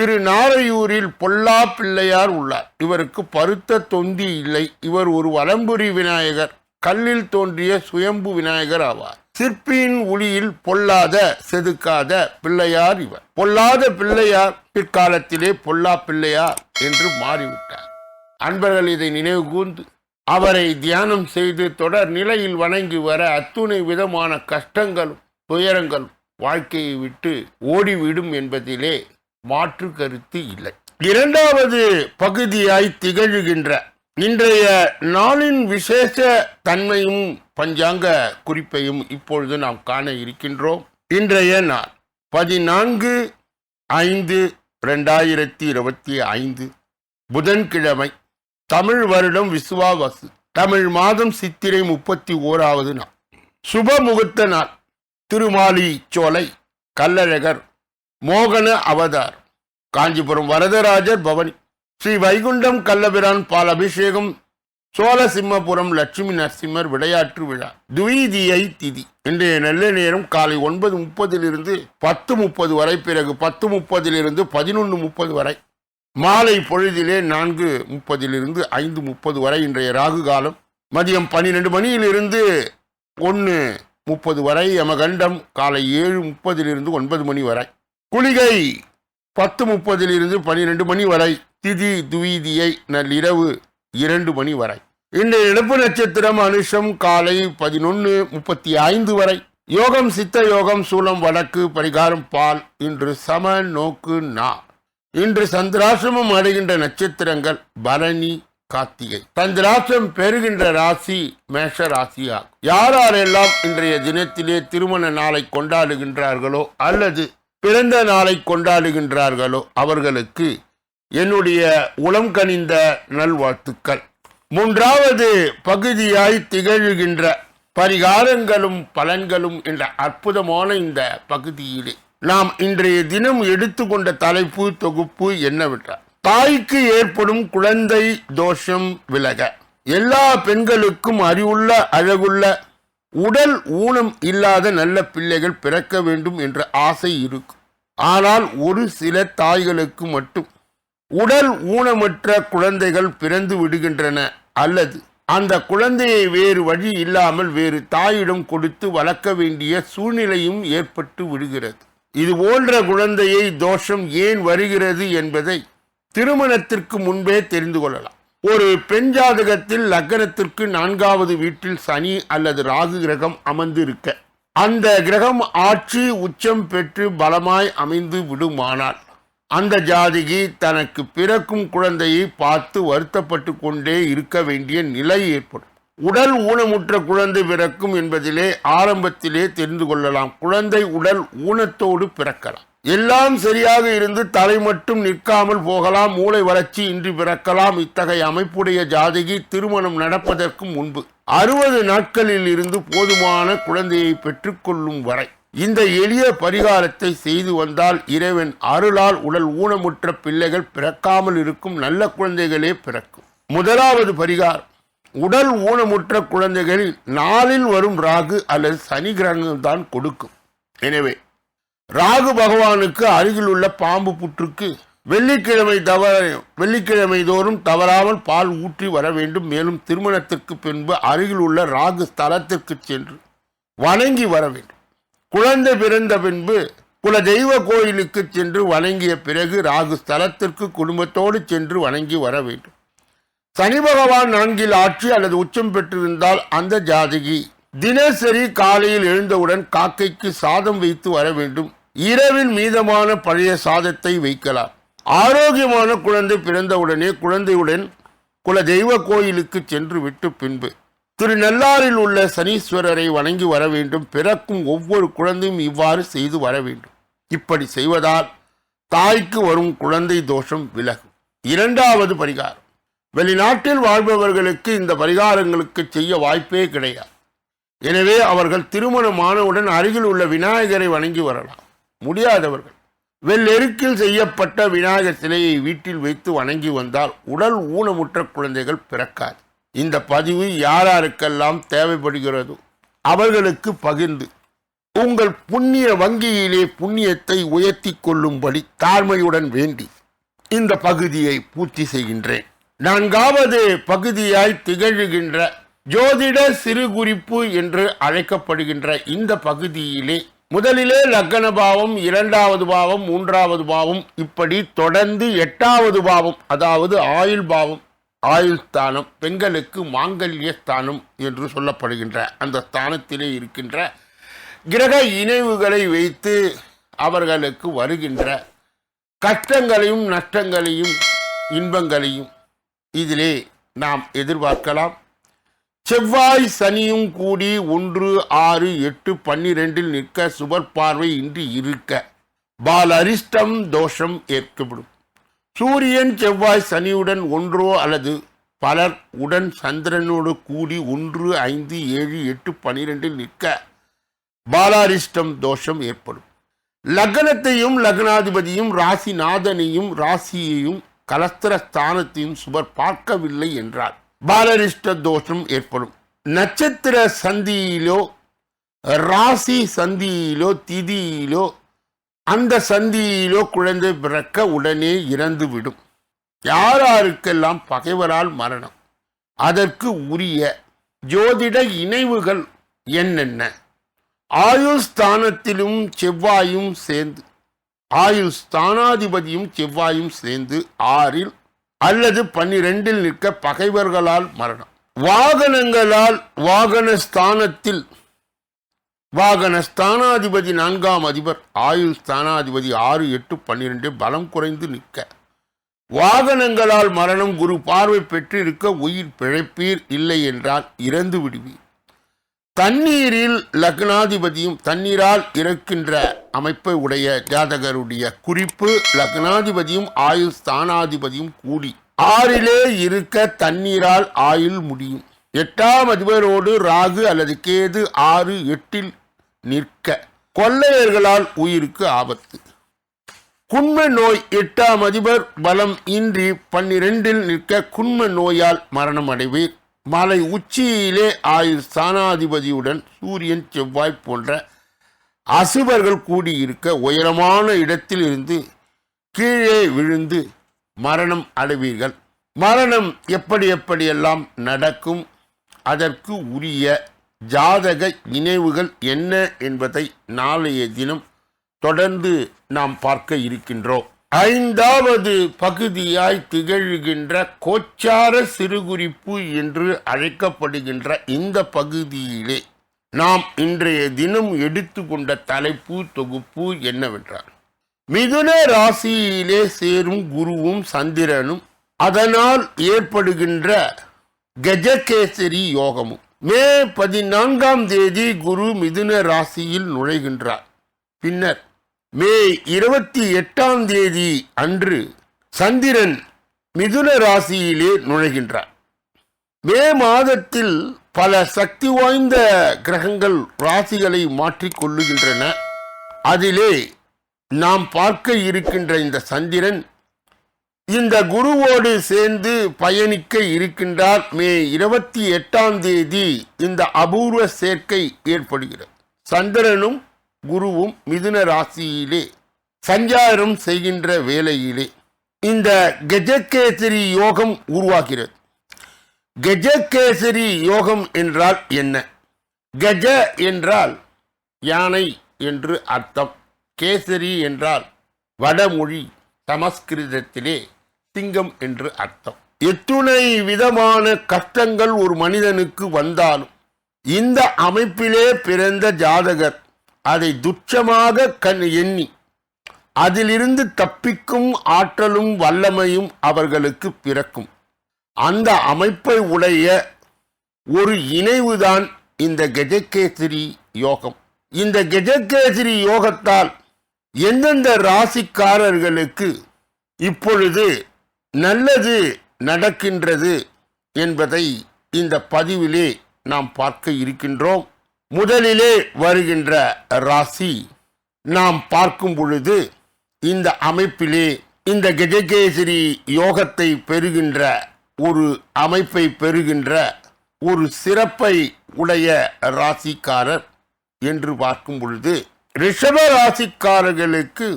திரு நாரையூரில் பொல்லா பிள்ளையார் உள்ளார். இவருக்கு பருத்த தொந்தி இல்லை. இவர் ஒரு வலம்புரி விநாயகர் கல்லில் தோன்றிய சுயம்பு விநாயகர் ஆவார். சிற்பியின் ஒளியில் பொல்லாத செதுக்காத பிள்ளையார் இவர். பொல்லாத பிள்ளையார் பிற்காலத்திலே பொல்லா பிள்ளையார் என்று மாறிவிட்டார். அன்பர்கள் இதை நினைவு கூர்ந்து அவரை தியானம் செய்து தொடர் நிலையில் வணங்கி வர அத்துணை விதமான கஷ்டங்களும் துயரங்களும் வாழ்க்கையை விட்டு ஓடிவிடும் என்பதிலே மாற்று கருத்து இல்லை. இரண்டாவது பகுதியாய் திகழ்கின்ற இன்றைய நாளின் விசேஷ தன்மையும் பஞ்சாங்க குறிப்பையும் இப்பொழுது நாம் காண இருக்கின்றோம். இன்றைய நாள் பதினான்கு ஐந்து ரெண்டாயிரத்தி இருபத்தி ஐந்து. புதன்கிழமை தமிழ் வருடம் விசுவாவாசு. தமிழ் மாதம் சித்திரை முப்பத்தி ஓராவது நாள். சுப முகூர்த்த நாள். திருமாலி சோலை கல்லழகர் மோகன அவதார். காஞ்சிபுரம் வரதராஜர் பவனி. ஸ்ரீ வைகுண்டம் கல்லபிரான் பால் அபிஷேகம் சோழசிம்மபுரம் லட்சுமி நரசிம்மர் விளையாட்டு விழா. துவீதியை திதி. இன்றைய நல்ல நேரம் காலை ஒன்பது முப்பதிலிருந்து பத்து முப்பது வரை பிறகு பத்து முப்பதிலிருந்து பதினொன்று முப்பது வரை. மாலை பொழுதிலே நான்கு முப்பதிலிருந்து ஐந்து முப்பது வரை இன்றைய ராகு காலம். மதியம் பன்னிரெண்டு மணியிலிருந்து ஒன்று முப்பது வரை யமகண்டம். காலை ஏழு முப்பதிலிருந்து ஒன்பது மணி வரை. குளிகை பத்து முப்பதிலிருந்து பனிரெண்டு மணி வரை திதி துவீதியை நள்ளிரவு இரண்டு மணி வரை. இந்த இழப்பு நட்சத்திரம் அனுஷம் காலை பதினொன்று முப்பத்தி ஐந்து வரை. யோகம் சித்த யோகம் சூலம் வடக்கு பரிகாரம் பால் இன்று சம நோக்கு நா. இன்று சந்திராசிரமம் அடைகின்ற நட்சத்திரங்கள் பரணி கார்த்திகை. சந்திராசிரம் பெறுகின்ற ராசி மேஷ ராசியாகும். யார் யாரெல்லாம் இன்றைய தினத்திலே திருமண நாளை கொண்டாடுகின்றார்களோ அல்லது பிறந்த நாளை கொண்டாடுகின்றார்களோ அவர்களுக்கு என்னுடைய உளம் கனிந்த நல்வாழ்த்துக்கள். மூன்றாவது பகுதியாய் திகழ்கின்ற பரிகாரங்களும் பலன்களும் என்ற அற்புதமான இந்த பகுதியிலே நாம் இன்றைய தினம் எடுத்துக்கொண்ட தலைப்பு தொகுப்பு என்னவென்றால் தாய்க்கு ஏற்படும் குழந்தை தோஷம் விலக. எல்லா பெண்களுக்கும் அறிவுள்ள அழகுள்ள உடல் ஊனம் இல்லாத நல்ல பிள்ளைகள் பிறக்க வேண்டும் என்ற ஆசை இருக்கும் ஆனால் ஒரு சில தாய்களுக்கு மட்டும். உடல் ஊனமற்ற குழந்தைகள் பிறந்து விடுகின்றன அல்லது அந்த குழந்தையை வேறு வழி இல்லாமல் வேறு தாயிடம் கொடுத்து வளர்க்க வேண்டிய சூழ்நிலையும் ஏற்பட்டு விடுகிறது. இது போன்ற குழந்தையை தோஷம் ஏன் வருகிறது என்பதை திருமணத்திற்கு முன்பே தெரிந்து கொள்ளலாம். ஒரு பெண் ஜாதகத்தில் லக்னத்திற்கு நான்காவது வீட்டில் சனி அல்லது ராகு கிரகம் அமர்ந்திருக்க அந்த கிரகம் ஆட்சி உச்சம் பெற்று பலமாய் அமைந்து விடுமானால் அந்த ஜாதகி தனக்கு பிறக்கும் குழந்தையை பார்த்து வருத்தப்பட்டு கொண்டே இருக்க வேண்டிய நிலை ஏற்படும். உடல் ஊனமுற்ற குழந்தை பிறக்கும் என்பதிலே ஆரம்பத்திலே தெரிந்து கொள்ளலாம். குழந்தை உடல் ஊனத்தோடு பிறக்கலாம். எல்லாம் சரியாக இருந்து தலை மட்டும் நிற்காமல் போகலாம் மூளை வளர்ச்சி இன்றி பிறக்கலாம். இத்தகைய அமைப்புடைய ஜாதகி திருமணம் நடப்பதற்கு முன்பு அறுபது நாட்களில் இருந்து போதுமான குழந்தையை பெற்றுக்கொள்ளும் வரை இந்த எளிய பரிகாரத்தை செய்து வந்தால் இறைவன் அருளால் உடல் ஊனமுற்ற பிள்ளைகள் பிறக்காமல் இருக்கும் நல்ல குழந்தைகளே பிறக்கும். முதலாவது பரிகாரம் உடல் ஊனமுற்ற குழந்தைகளில் நாளில் வரும் ராகு அல்லது சனி கிரகங்கள் தான் கொடுக்கும். எனவே ராகு பகவானுக்கு அருகில் உள்ள பாம்பு புற்றுக்கு வெள்ளிக்கிழமை தவற வெள்ளிக்கிழமை தோறும் தவறாமல் பால் ஊற்றி வர வேண்டும். மேலும் திருமணத்திற்கு பின்பு அருகில் உள்ள ராகு ஸ்தலத்திற்கு சென்று வணங்கி வர வேண்டும். குழந்தை பிறந்த பின்பு குல தெய்வ கோயிலுக்கு சென்று வணங்கிய பிறகு ராகு ஸ்தலத்திற்கு குடும்பத்தோடு சென்று வணங்கி வர வேண்டும். சனி பகவான் நான்கில் ஆட்சி அல்லது உச்சம் பெற்றிருந்தால் அந்த ஜாதகி தினசரி காலையில் எழுந்தவுடன் காக்கைக்கு சாதம் வைத்து வர வேண்டும். இரவில் மீதமான பழைய சாதத்தை வைக்கலாம். ஆரோக்கியமான குழந்தை பிறந்தவுடனே குழந்தையுடன் குல தெய்வ கோயிலுக்கு சென்று விட்டு பின்பு திரு நல்லாரில் உள்ள சனீஸ்வரரை வணங்கி வர வேண்டும். பிறக்கும் ஒவ்வொரு குழந்தையும் இவ்வாறு செய்து வர வேண்டும். இப்படி செய்வதால் தாய்க்கு வரும் குழந்தை தோஷம் விலகும். இரண்டாவது பரிகாரம். வெளிநாட்டில் வாழ்பவர்களுக்கு இந்த பரிகாரங்களுக்கு செய்ய வாய்ப்பே கிடையாது. எனவே அவர்கள் திருமணமானவுடன் அருகில் உள்ள விநாயகரை வணங்கி வரலாம். முடியாதவர்கள். வெள்ளெருக்கில் செய்யப்பட்ட விநாயகர் சிலையை வீட்டில் வைத்து வணங்கி வந்தால் உடல் ஊனமுற்ற குழந்தைகள் பிறக்காது. இந்த பதிவு யாராருக்கெல்லாம் தேவைப்படுகிறதோ அவர்களுக்கு பகிர்ந்து உங்கள் புண்ணிய வங்கியிலே புண்ணியத்தை உயர்த்தி கொள்ளும்படி தாழ்மையுடன் வேண்டி இந்த பகுதியை பூர்த்தி செய்கின்றேன். நான்காவது பகுதியாய் திகழ்கின்ற ஜோதிட சிறு குறிப்பு என்று அழைக்கப்படுகின்ற இந்த பகுதியிலே முதலிலே லக்கண பாவம் இரண்டாவது பாவம் மூன்றாவது பாவம் இப்படி தொடர்ந்து எட்டாவது பாவம் அதாவது ஆயுள் பாவம் ஆயுள் ஸ்தானம் பெண்களுக்கு மாங்கல்ய ஸ்தானம் என்று சொல்லப்படுகின்ற அந்த ஸ்தானத்திலே இருக்கின்ற கிரக இணைவுகளை வைத்து அவர்களுக்கு வருகின்ற கஷ்டங்களையும் நஷ்டங்களையும் இன்பங்களையும் இதிலே நாம் எதிர்பார்க்கலாம். செவ்வாய் சனியும் கூடி ஒன்று ஆறு எட்டு பன்னிரெண்டில் நிற்க சுபர் பார்வை இன்றி இருக்க. பால் அரிஷ்டம் தோஷம் ஏற்கப்படும் சூரியன் செவ்வாய் சனியுடன் ஒன்றோ அல்லது பலர் உடன் சந்திரனோடு கூடி ஒன்று ஐந்து ஏழு எட்டு பனிரெண்டில் நிற்க பாலாரிஷ்டம் தோஷம் ஏற்படும். லக்னத்தையும் லக்னாதிபதியும் ராசிநாதனையும் ராசியையும் கலஸ்திர ஸ்தானத்தையும் சுவர் பார்க்கவில்லை என்றார். பாலரிஷ்ட தோஷம் ஏற்படும். நட்சத்திர சந்தியிலோ ராசி சந்தியிலோ திதியிலோ அந்த சந்தியிலோ குழந்தை பிறக்க உடனே இறந்துவிடும். யாராருக்கெல்லாம் பகைவரால் மரணம்? அதற்கு உரிய ஜோதிட இணைவுகள் என்னென்ன? ஆயுள் ஸ்தானத்திலும் செவ்வாயும் சேர்ந்து ஆயுள் ஸ்தானாதிபதியும் செவ்வாயும் சேர்ந்து ஆறில் அல்லது பன்னிரெண்டில் நிற்க பகைவர்களால் மரணம். வாகனங்களால் வாகன ஸ்தானத்தில் வாகன ஸ்தானாதிபதி நான்காம் அதிபர் ஆயுள் ஸ்தானாதிபதி ஆறு எட்டு பன்னிரெண்டு பலம் குறைந்து நிற்க. வாகனங்களால் மரணம் குரு பார்வை பெற்றிருக்க உயிர் பிழைப்பீர் இல்லை என்றால் இறந்து விடுவீர் தண்ணீரில் லக்னாதிபதியும் தண்ணீரால் இறக்கின்ற அமைப்பை உடைய ஜாதகருடைய குறிப்பு லக்னாதிபதியும் ஆயுள் ஸ்தானாதிபதியும் கூடி ஆறிலே இருக்க தண்ணீரால் ஆயுள் முடியும். எட்டாம் அதிபரோடு ராகு அல்லது கேது ஆறு எட்டில் நிற்க கொள்ளையர்களால் உயிருக்கு ஆபத்து. குண்ம நோய் எட்டாம் அதிபர் பலம் இன்றி பன்னிரெண்டில் நிற்க குண்ம நோயால் மரணம் அடைவீர். மலை உச்சியிலே ஆயுள் ஸ்தானாதிபதியுடன் சூரியன் செவ்வாய் போன்ற அசுபர்கள் கூடியிருக்க உயரமான இடத்தில் இருந்து கீழே விழுந்து மரணம் அடைவீர்கள். மரணம் எப்படி எப்படியெல்லாம் நடக்கும்? அதற்கு உரிய ஜாதக நினைவுகள் என்ன என்பதை நாளைய தினம் தொடர்ந்து நாம் பார்க்க இருக்கின்றோம். ஐந்தாவது பகுதியாய் திகழ்கின்ற கோச்சார சிறுகுறிப்பு என்று அழைக்கப்படுகின்ற இந்த பகுதியிலே நாம் இன்றைய தினம் எடுத்துக்கொண்ட தலைப்பு தொகுப்பு என்னவென்றால் மிதுன ராசியிலே சேரும் குருவும் சந்திரனும் அதனால் ஏற்படுகின்ற கஜகேசரி யோகமும். மே பதினான்காம் தேதி குரு மிதுன ராசியில் நுழைகின்றார். பின்னர் மே இருபத்தி எட்டாம் தேதி அன்று சந்திரன் மிதுன ராசியிலே நுழைகின்றார். மே மாதத்தில் பல சக்தி வாய்ந்த கிரகங்கள் ராசிகளை மாற்றிக்கொள்ளுகின்றன. அதிலே நாம் பார்க்க இருக்கின்ற இந்த சந்திரன் இந்த குருவோடு சேர்ந்து பயணிக்க இருக்கின்றார். மே இருபத்தி எட்டாம் தேதி இந்த அபூர்வ சேர்க்கை ஏற்படுகிறது. சந்திரனும் குருவும் மிதுன ராசியிலே சஞ்சாரம் செய்கின்ற வேளையிலே இந்த கஜகேசரி யோகம் உருவாகிறது. கஜகேசரி யோகம் என்றால் என்ன? கஜ என்றால் யானை என்று அர்த்தம். கேசரி என்றால் வடமொழி சமஸ்கிருதத்திலே சிங்கம் என்று அர்த்தம். எத்துணை விதமான கஷ்டங்கள் ஒரு மனிதனுக்கு வந்தாலும் இந்த அமைப்பிலே பிறந்த ஜாதகர் அதை துச்சமாக கண் எண்ணி அதிலிருந்து தப்பிக்கும் ஆற்றலும் வல்லமையும் அவர்களுக்கு பிறக்கும். அந்த அமைப்பை உடைய ஒரு இணைவுதான் இந்த கஜகேசரி யோகம். இந்த கஜகேசரி யோகத்தால் எந்தெந்த ராசிக்காரர்களுக்கு இப்பொழுது நல்லது நடக்கின்றது என்பதை இந்த பதிவிலே நாம் பார்க்க இருக்கின்றோம். முதலிலே வருகின்ற ராசி நாம் பார்க்கும் பொழுது இந்த அமைப்பிலே இந்த கஜகேசரி யோகத்தை பெறுகின்ற ஒரு அமைப்பை பெறுகின்ற ஒரு சிறப்பை உடைய ராசிக்காரர் என்று பார்க்கும் பொழுது ரிஷப ராசிக்காரர்களுக்கு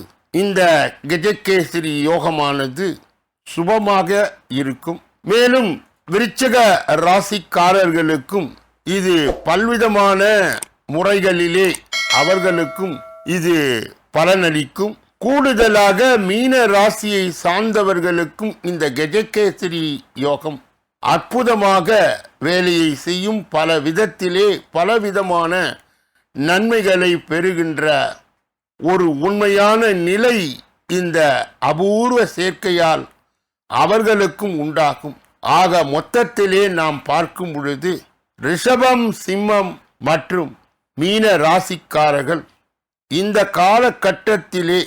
இந்த கஜகேசரி யோகமானது சுபமாக இருக்கும். மேலும் விருச்சக ராசிக்காரர்களுக்கும் இது பல்விதமான முறைகளிலே அவர்களுக்கும் இது பலனளிக்கும். கூடுதலாக மீன ராசியை சார்ந்தவர்களுக்கும் இந்த கஜகேசரி யோகம் அற்புதமாக வேலையை செய்யும் பல விதத்திலே பலவிதமான நன்மைகளை பெறுகின்ற ஒரு உண்மையான நிலை இந்த அபூர்வ சேர்க்கையால் அவர்களுக்கும் உண்டாகும். ஆக மொத்தத்திலே நாம் பார்க்கும் பொழுது ரிஷபம் சிம்மம் மற்றும் மீன ராசிக்காரர்கள் இந்த காலகட்டத்திலே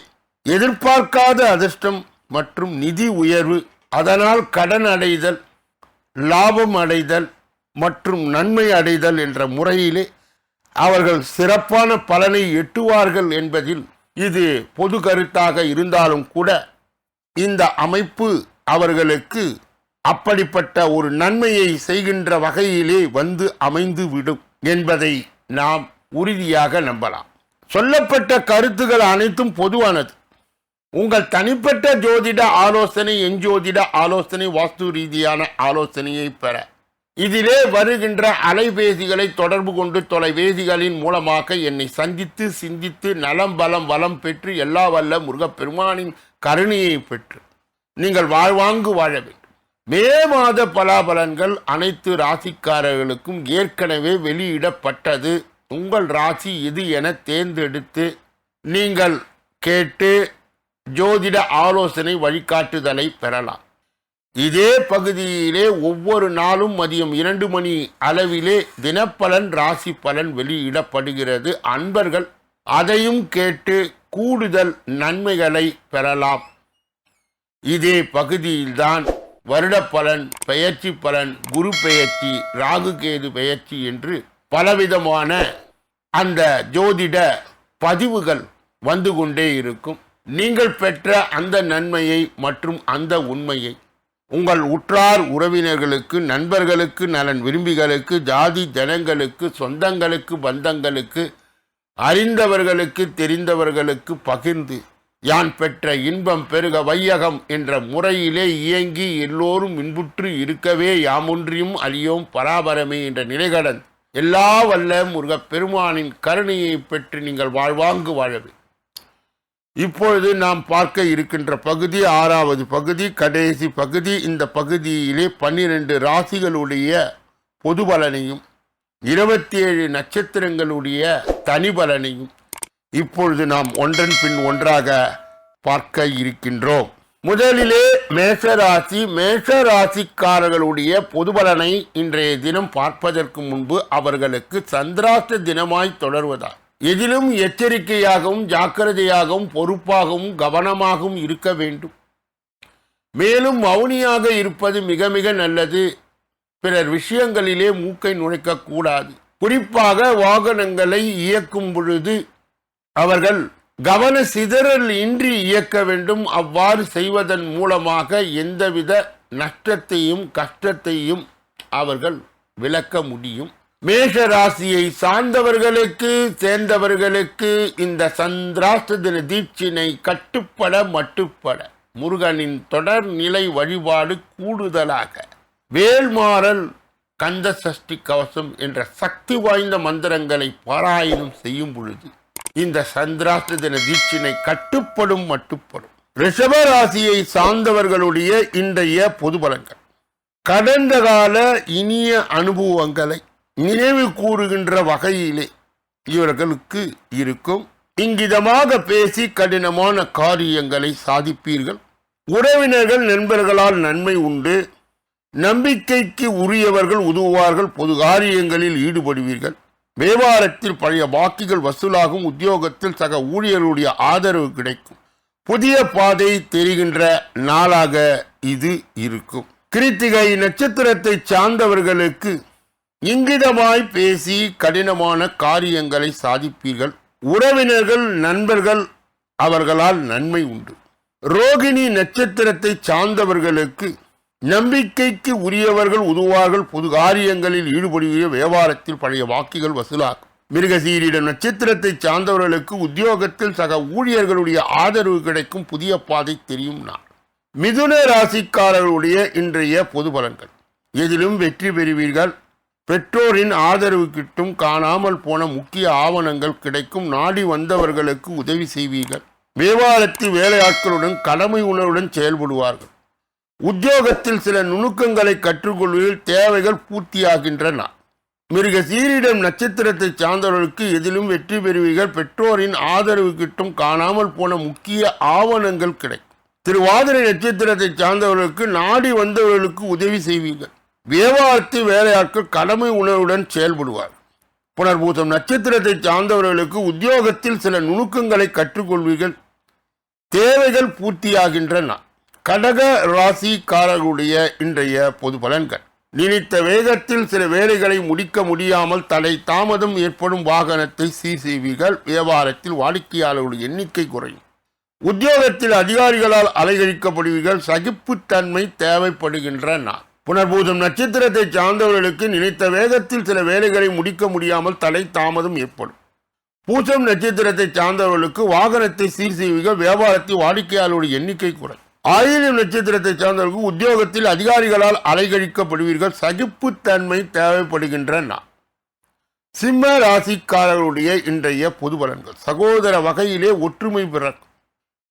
எதிர்பார்க்காத அதிர்ஷ்டம் மற்றும் நிதி உயர்வு அதனால் கடன் அடைதல் லாபம் அடைதல் மற்றும் நன்மை அடைதல் என்ற முறையிலே அவர்கள் சிறப்பான பலனை எட்டுவார்கள் என்பதில் இது பொது கருத்தாக இருந்தாலும் கூட இந்த அமைப்பு அவர்களுக்கு அப்படிப்பட்ட ஒரு நன்மையை செய்கின்ற வகையிலே வந்து அமைந்து விடும் என்பதை நாம் உறுதியாக நம்பலாம். சொல்லப்பட்ட கருத்துகள் அனைத்தும் பொதுவானது. உங்கள் தனிப்பட்ட ஜோதிட ஆலோசனை எஞ்சோதிட ஆலோசனை வாஸ்து ரீதியான ஆலோசனையை பெற. இதிலே வருகின்ற அலைபேசிகளை தொடர்பு கொண்டு தொலைபேசிகளின் மூலமாக என்னை சந்தித்து சிந்தித்து நலம் பலம் வளம் பெற்று எல்லா வல்ல முருகப்பெருமானின் கருணையை பெற்று. நீங்கள் வாழ்வாங்கு வாழ வேண்டும். மே மாத பலாபலன்கள் அனைத்து ராசிக்காரர்களுக்கும் ஏற்கனவே வெளியிடப்பட்டது. உங்கள் ராசி எது என தேர்ந்தெடுத்து நீங்கள் கேட்டு ஜோதிட ஆலோசனை வழிகாட்டுதலை பெறலாம். இதே பகுதியிலே ஒவ்வொரு நாளும் மதியம் இரண்டு மணி அளவிலே தினப்பலன் ராசி பலன் வெளியிடப்படுகிறது. அன்பர்கள் அதையும் கேட்டு கூடுதல் நன்மைகளை பெறலாம். இதே பகுதியில்தான் வருட பலன் பெயர்ச்சி பலன் குரு பெயர்ச்சி ராகுகேது பெயர்ச்சி என்று பலவிதமான அந்த ஜோதிட பதிவுகள் வந்து கொண்டே இருக்கும். நீங்கள் பெற்ற அந்த நன்மையை மற்றும் அந்த உண்மையை உங்கள் உற்றார் உறவினர்களுக்கு நண்பர்களுக்கு நலன் விரும்பிகளுக்கு ஜாதி ஜனங்களுக்கு சொந்தங்களுக்கு பந்தங்களுக்கு அறிந்தவர்களுக்கு தெரிந்தவர்களுக்கு பகிர்ந்து யான் பெற்ற இன்பம் பெருக வையகம் என்ற முறையிலே இயங்கி எல்லோரும் இன்புற்று இருக்கவே யாமொன்றியும் அழியோம் பராபரமே என்ற நிலைகடன். எல்லா வல்ல முருகப் பெருமானின் கருணையை பெற்று நீங்கள் வாழ்வாங்கு வாழவே. இப்பொழுது நாம் பார்க்க இருக்கின்ற பகுதி ஆறாவது பகுதி கடைசி பகுதி. இந்த பகுதியிலே பன்னிரண்டு ராசிகளுடைய பொது பலனையும் இருபத்தி ஏழு நட்சத்திரங்களுடைய தனி பலனையும் இப்பொழுது நாம் ஒன்றன் பின் ஒன்றாக பார்க்க இருக்கின்றோம். முதலிலே மேஷராசி மேஷ ராசிக்காரர்களுடைய பொது பலனை இன்றைய தினம் பார்ப்பதற்கு முன்பு அவர்களுக்கு சந்திராஷ்ட தினமாய் தொடர்வதால் எதிலும் எச்சரிக்கையாகவும் ஜாக்கிரதையாகவும் பொறுப்பாகவும் கவனமாகவும் இருக்க வேண்டும். மேலும் மௌனியாக இருப்பது மிக மிக நல்லது. பிறர் விஷயங்களிலே மூக்கை நுழைக்கக்கூடாது குறிப்பாக வாகனங்களை இயக்கும் பொழுது அவர்கள் கவன சிதறல் இன்றி இயக்க வேண்டும். அவ்வாறு செய்வதன் மூலமாக எந்தவித நஷ்டத்தையும் கஷ்டத்தையும் அவர்கள் விளக்க முடியும். மேஷ ராசியை சார்ந்தவர்களுக்கு சேர்ந்தவர்களுக்கு இந்த சந்திராஷ்ட தின தீட்சினை கட்டுப்பட மட்டுப்பட. முருகனின் தொடர் நிலை வழிபாடு கூடுதலாக. வேல்மாறல் கந்த சஷ்டி கவசம் என்ற சக்தி வாய்ந்த மந்திரங்களை பாராயணம் செய்யும் பொழுது இந்த சந்திராஷ்ட தின தீட்சினை கட்டுப்படும் மட்டுப்படும். ரிஷப ராசியை சார்ந்தவர்களுடைய இன்றைய பொது பலங்கள் கடந்த கால இனிய அனுபவங்களை நினைவு கூறுகின்ற வகையிலே இவர்களுக்கு இருக்கும். இங்கிதமாக பேசி கடினமான காரியங்களை சாதிப்பீர்கள். உறவினர்கள் நண்பர்களால் நன்மை உண்டு. நம்பிக்கைக்கு உரியவர்கள் உதவுவார்கள். பொது காரியங்களில் ஈடுபடுவீர்கள். வியாபாரத்தில் பழைய பாக்கிகள் வசூலாகும். உத்தியோகத்தில் சக ஊழியர்களுடைய ஆதரவு கிடைக்கும். புதிய பாதை தெரிகின்ற நாளாக இது இருக்கும். கிருத்திகை நட்சத்திரத்தை சார்ந்தவர்களுக்கு இங்கிதமாய் பேசி கடினமான காரியங்களை சாதிப்பீர்கள். உறவினர்கள் நண்பர்கள் அவர்களால் நன்மை உண்டு. ரோகிணி நட்சத்திரத்தை சார்ந்தவர்களுக்கு நம்பிக்கைக்கு உரியவர்கள் உதுவார்கள். பொது காரியங்களில் ஈடுபடுகிற வியாபாரத்தில் பழைய வாக்குகள் வசூலாகும். மிருகசீரிட நட்சத்திரத்தை சார்ந்தவர்களுக்கு உத்தியோகத்தில் சக ஊழியர்களுடைய ஆதரவு கிடைக்கும் புதிய பாதை தெரியும் நான் மிதுன ராசிக்காரர்களுடைய இன்றைய பொது பலன்கள். எதிலும் வெற்றி பெறுவீர்கள். பெற்றோரின் ஆதரவு கிட்டும் காணாமல் போன முக்கிய ஆவணங்கள் கிடைக்கும். நாடி வந்தவர்களுக்கு உதவி செய்வீர்கள். வியாபாரத்தில் வேலையாட்களுடன் கடமை உணர்வுடன் செயல்படுவார்கள். உத்தியோகத்தில் சில நுணுக்கங்களை கற்றுக்கொள்வதில் தேவைகள் பூர்த்தியாகின்றன. மிருக சீரிடம் நட்சத்திரத்தை சார்ந்தவர்களுக்கு எதிலும் வெற்றி பெறுவீர்கள். பெற்றோரின் ஆதரவு கிட்டும் காணாமல் போன முக்கிய ஆவணங்கள் கிடைக்கும். திருவாதிரை நட்சத்திரத்தை சார்ந்தவர்களுக்கு நாடி வந்தவர்களுக்கு உதவி செய்வீர்கள். வியாபாரத்து வேலையாட்கள் கடமை உணர்வுடன் செயல்படுவார். புனர்பூசம் நட்சத்திரத்தை சார்ந்தவர்களுக்கு உத்தியோகத்தில் சில நுணுக்கங்களை கற்றுக்கொள்வீர்கள். தேவைகள் பூர்த்தியாகின்றன. கடக ராசிக்காரர்களுடைய இன்றைய பொது பலன்கள். நினைத்த வேகத்தில் சில வேலைகளை முடிக்க முடியாமல் தடை தாமதம் ஏற்படும் வாகனத்தை சீர் செய்வீர்கள். வியாபாரத்தில் வாடிக்கையாளர்களுடைய எண்ணிக்கை குறையும். உத்தியோகத்தில் அதிகாரிகளால் அலைகழிக்கப்படுவீர்கள். சகிப்புத்தன்மை தேவைப்படுகின்ற நாள் புனர்பூதம் நட்சத்திரத்தை சார்ந்தவர்களுக்கு நினைத்த வேகத்தில் சில வேலைகளை முடிக்க முடியாமல் தலை தாமதம் ஏற்படும். பூசம் நட்சத்திரத்தை சார்ந்தவர்களுக்கு வாகனத்தை சீர் செய்வீர்கள் வியாபாரத்தில் வாடிக்கையாளருடைய எண்ணிக்கை குறை ஆயிரம் நட்சத்திரத்தை சார்ந்தவர்களுக்கு உத்தியோகத்தில் அதிகாரிகளால் அலைகழிக்கப்படுவீர்கள் சகிப்புத்தன்மை தேவைப்படுகின்ற நான் சிம்ம ராசிக்காரர்களுடைய இன்றைய பொது பலன்கள். சகோதர வகையிலே ஒற்றுமை பிறக்கும்.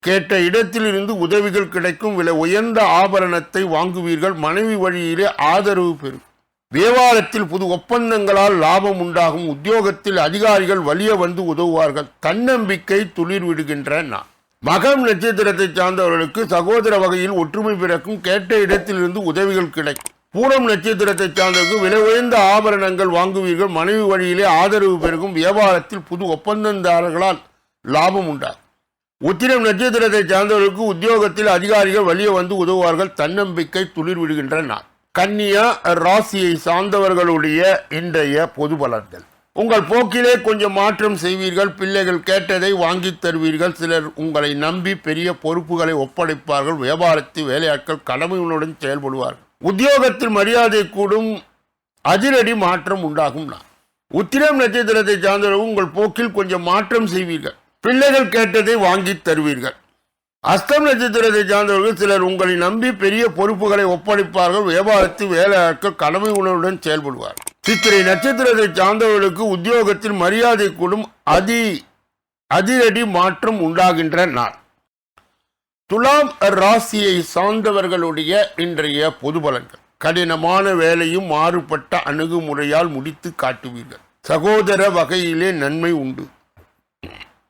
கேட்ட இடத்திலிருந்து உதவிகள் கிடைக்கும் விலை உயர்ந்த ஆபரணத்தை வாங்குவீர்கள். மனைவி வழியிலே ஆதரவு பெறும். வியாபாரத்தில் புது ஒப்பந்தங்களால் லாபம் உண்டாகும். உத்தியோகத்தில் அதிகாரிகள் வலிய வந்து உதவுவார்கள். தன்னம்பிக்கை துளிர் விடுகின்ற நான் மகம் நட்சத்திரத்தை சார்ந்தவர்களுக்கு சகோதர வகையில் ஒற்றுமை பிறக்கும். கேட்ட இடத்திலிருந்து உதவிகள் கிடைக்கும். பூரம் நட்சத்திரத்தை சார்ந்தவர்களுக்கு விலை உயர்ந்த ஆபரணங்கள் வாங்குவீர்கள். மனைவி வழியிலே ஆதரவு பெருகும். வியாபாரத்தில் புது ஒப்பந்ததாரர்களால் லாபம் உண்டாகும். உத்திரம் நட்சத்திரத்தை சார்ந்தவர்களுக்கு உத்தியோகத்தில் அதிகாரிகள் வழியே வந்து உதவுவார்கள். தன்னம்பிக்கை துளிர் விடுகின்ற நாள் கன்னியா ராசியை சார்ந்தவர்களுடைய இன்றைய பொது பலன்கள். உங்கள் போக்கிலே கொஞ்சம் மாற்றம் செய்வீர்கள். பிள்ளைகள் கேட்டதை வாங்கித் தருவீர்கள். சிலர் உங்களை நம்பி பெரிய பொறுப்புகளை ஒப்படைப்பார்கள். வியாபாரத்தில் வேலையாட்கள் கடமையுடன் செயல்படுவார்கள். உத்தியோகத்தில் மரியாதை கூடும். அதிரடி மாற்றம் உண்டாகும். நான் உத்திரம் நட்சத்திரத்தை சார்ந்தவர்கள் உங்கள் போக்கில் கொஞ்சம் மாற்றம் செய்வீர்கள். பிள்ளைகள் கேட்டதை வாங்கித் தருவீர்கள். அஸ்தம் நட்சத்திரத்தை சார்ந்தவர்கள் சிலர் உங்களை நம்பி பெரிய பொறுப்புகளை ஒப்படைப்பார்கள் வியாபாரத்தில் வேலையாட்கள் கடமை உணர்வுடன் செயல்படுவார் சித்திரை நட்சத்திரத்தை சார்ந்தவர்களுக்கு உத்தியோகத்தில் மரியாதை கூடும் அதி அதிரடி மாற்றம் உண்டாகின்ற நாள். துலாம் ராசியை சார்ந்தவர்களுடைய இன்றைய பொது பலன்கள். கடினமான வேலையும் மாறுபட்ட அணுகுமுறையால் முடித்து காட்டுவீர்கள். சகோதர வகையிலே நன்மை உண்டு.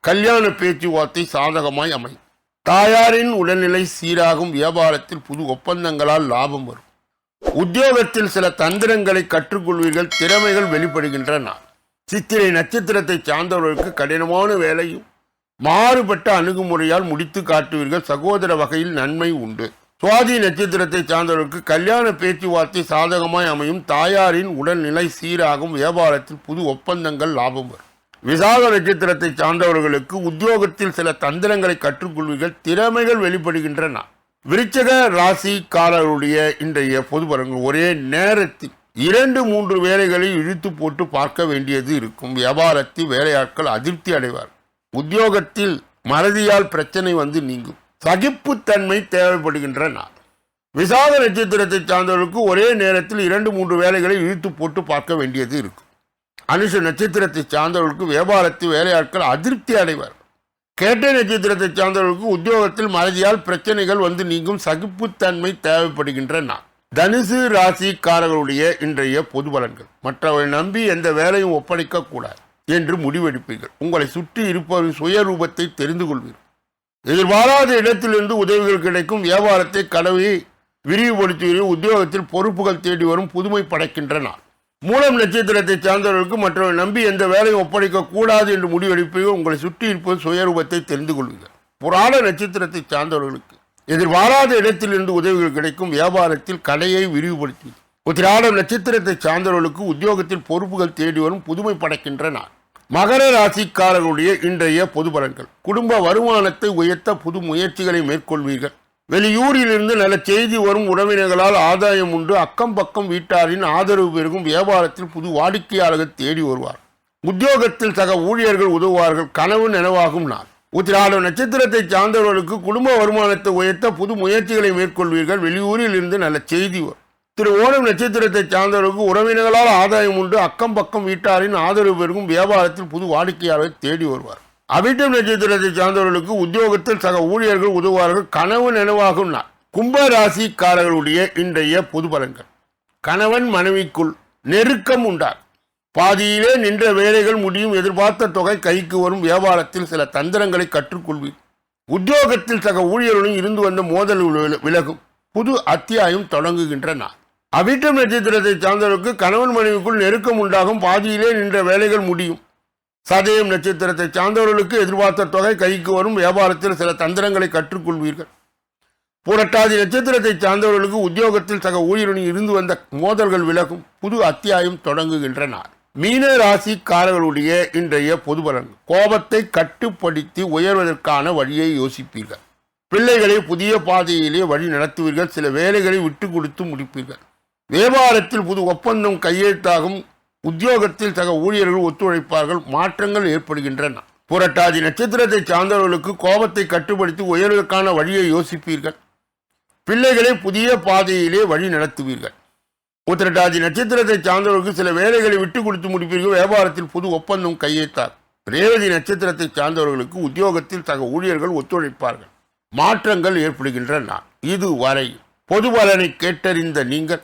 கல்யாண பேச்சுவார்த்தை சாதகமாய் அமையும். தாயாரின் உடல்நிலை சீராகும் வியாபாரத்தில் புது ஒப்பந்தங்களால் லாபம் வரும். உத்தியோகத்தில் சில தந்திரங்களை கற்றுக்கொள்வீர்கள் திறமைகள் வெளிப்படுகின்ற நாள் சித்திரை நட்சத்திரத்தை சார்ந்தவர்களுக்கு கடினமான வேலையும் மாறுபட்ட அணுகுமுறையால் முடித்து காட்டுவீர்கள் சகோதர வகையில் நன்மை உண்டு. சுவாதி நட்சத்திரத்தை சார்ந்தவர்களுக்கு கல்யாண பேச்சுவார்த்தை சாதகமாய் அமையும். தாயாரின் உடல்நிலை சீராகும் வியாபாரத்தில் புது ஒப்பந்தங்கள் லாபம் வரும். விசாக நட்சத்திரத்தை சார்ந்தவர்களுக்கு உத்தியோகத்தில் சில தந்திரங்களை கற்றுக்கொள்வீர்கள். திறமைகள் வெளிப்படுகின்றன. விருச்சக ராசிக்காரருடைய இன்றைய பொது பலன்கள் ஒரே நேரத்தில் இரண்டு மூன்று வேலைகளை இழுத்து போட்டு பார்க்க வேண்டியது இருக்கும். வியாபாரத்தில் வேலையாட்கள் அதிருப்தி அடைவார் உத்தியோகத்தில் மறதியால் பிரச்சனை வந்து நீங்கும். சகிப்புத்தன்மை தேவைப்படுகின்ற நாள் விசாக நட்சத்திரத்தை சார்ந்தவர்களுக்கு ஒரே நேரத்தில் இரண்டு மூன்று வேலைகளை இழுத்து போட்டு பார்க்க வேண்டியது இருக்கும். அனுஷ நட்சத்திரத்தை சார்ந்தவர்களுக்கு வியாபாரத்தில் வேலையாட்கள் அதிருப்தி அடைவார். கேட்ட நட்சத்திரத்தை சார்ந்தவர்களுக்கு உத்தியோகத்தில் மறதியால் பிரச்சனைகள் வந்து நீங்கும் சகிப்புத்தன்மை தேவைப்படுகின்றன. தனுசு ராசிக்காரர்களுடைய இன்றைய பொது பலன்கள். மற்றவரை நம்பி எந்த வேலையும் ஒப்படைக்க கூடாது என்று முடிவெடுப்பீர்கள். உங்களை சுற்றி இருப்பவரின் சுயரூபத்தை தெரிந்து கொள்வீர்கள். எதிர்பாராத இடத்திலிருந்து உதவிகள் கிடைக்கும். வியாபாரத்தை கடவை விரிவுபடுத்துவீர்கள். உத்தியோகத்தில் பொறுப்புகள் தேடி வரும் புதுமை படைக்கின்ற நாள் மூலம் நட்சத்திரத்தை சார்ந்தவர்களுக்கு மற்றவரை நம்பி எந்த வேலையும் ஒப்படைக்க கூடாது என்று முடிவெடுப்பீர்கள் உங்களை சுற்றி இருப்பது சுயரூபத்தை தெரிந்து கொள்வீர்கள் புராண நட்சத்திரத்தை சார்ந்தவர்களுக்கு எதிர்பாராத இடத்திலிருந்து உதவிகள் கிடைக்கும் வியாபாரத்தில் கடையை விரிவுபடுத்தி. உத்திராடம் நட்சத்திரத்தை சார்ந்தவர்களுக்கு உத்தியோகத்தில் பொறுப்புகள் தேடி வரும் புதுமை படைக்கின்ற நாள் மகர ராசிக்காரர்களுடைய இன்றைய பொது பலன்கள் குடும்ப வருமானத்தை உயர்த்த புது முயற்சிகளை மேற்கொள்வீர்கள். வெளியூரிலிருந்து நல்ல செய்தி வரும் உறவினர்களால் ஆதாயம் உண்டு. அக்கம் பக்கம் வீட்டாரின் ஆதரவு பெருகும். வியாபாரத்தில் புது வாடிக்கையாளர்கள் தேடி வருவார். உத்தியோகத்தில் சக ஊழியர்கள் உதவுவார்கள். கனவு நினைவாகும் நாள். உத்திராட நட்சத்திரத்தை சார்ந்தவர்களுக்கு குடும்ப வருமானத்தை உயர்த்த புது முயற்சிகளை மேற்கொள்வீர்கள். வெளியூரில் இருந்து நல்ல செய்தி வரும். திரு ஓணம் நட்சத்திரத்தை சார்ந்தவர்களுக்கு உறவினர்களால் ஆதாயம் உண்டு. அக்கம் பக்கம் வீட்டாரின் ஆதரவு பெருகும். வியாபாரத்தில் புது வாடிக்கையாளர் தேடி வருவார். அவிட்டம் நட்சத்திரத்தை சார்ந்தவர்களுக்கு உத்தியோகத்தில் சக ஊழியர்கள் உதவுவார்கள். கனவு நினைவாகும் நான் கும்பராசிக்காரர்களுடைய இன்றைய பொது பலன்கள். கணவன் மனைவிக்குள் நெருக்கம் உண்டாகும். பாதியிலே நின்ற வேலைகள் முடியும் எதிர்பார்த்த தொகை கைக்கு வரும் வியாபாரத்தில் சில தந்திரங்களை கற்றுக்கொள்வீர். உத்தியோகத்தில் சக ஊழியர்களுடன் இருந்து வந்த மோதல் விலகும். புது அத்தியாயம் தொடங்குகின்ற நாள். அவிட்டம் நட்சத்திரத்தை சார்ந்தவர்களுக்கு கணவன் மனைவிக்குள் நெருக்கம் உண்டாகும். பாதியிலே நின்ற வேலைகள் முடியும். சதயம் நட்சத்திரத்தை சார்ந்தவர்களுக்கு எதிர்பார்த்த தொகை கைக்கு வரும் வியாபாரத்தில் சில தந்திரங்களை கற்றுக்கொள்வீர்கள். புரட்டாதி நட்சத்திரத்தை சார்ந்தவர்களுக்கு உத்தியோகத்தில் சக ஊழியருடன் இருந்து வந்த மோதல்கள் விலகும். புது அத்தியாயம் தொடங்குகின்றன. மீன ராசிக்காரர்களுடைய இன்றைய பொது கோபத்தை கட்டுப்படுத்தி உயர்வதற்கான வழியை யோசிப்பீர்கள். பிள்ளைகளை புதிய பாதையிலே வழி நடத்துவீர்கள். சில வேலைகளை விட்டு கொடுத்து முடிப்பீர்கள். வியாபாரத்தில் புது ஒப்பந்தம் கையெழுத்தாகும். உத்தியோகத்தில் சக ஊழியர்கள் ஒத்துழைப்பார்கள் மாற்றங்கள் ஏற்படுகின்றன. புரட்டாதி நட்சத்திரத்தை சார்ந்தவர்களுக்கு கோபத்தை கட்டுப்படுத்தி உயர்வதற்கான வழியை யோசிப்பீர்கள். பிள்ளைகளை புதிய பாதையிலே வழி நடத்துவீர்கள். உத்திரட்டாதி நட்சத்திரத்தை சார்ந்தவர்களுக்கு சில வேலைகளை விட்டு கொடுத்து முடிப்பீர்கள். வியாபாரத்தில் புது ஒப்பந்தம் கையெழுத்தார். ரேவதி நட்சத்திரத்தை சார்ந்தவர்களுக்கு உத்தியோகத்தில் சக ஊழியர்கள் ஒத்துழைப்பார்கள். மாற்றங்கள் ஏற்படுகின்றன. இதுவரை பொது பலனை கேட்டறிந்த நீங்கள்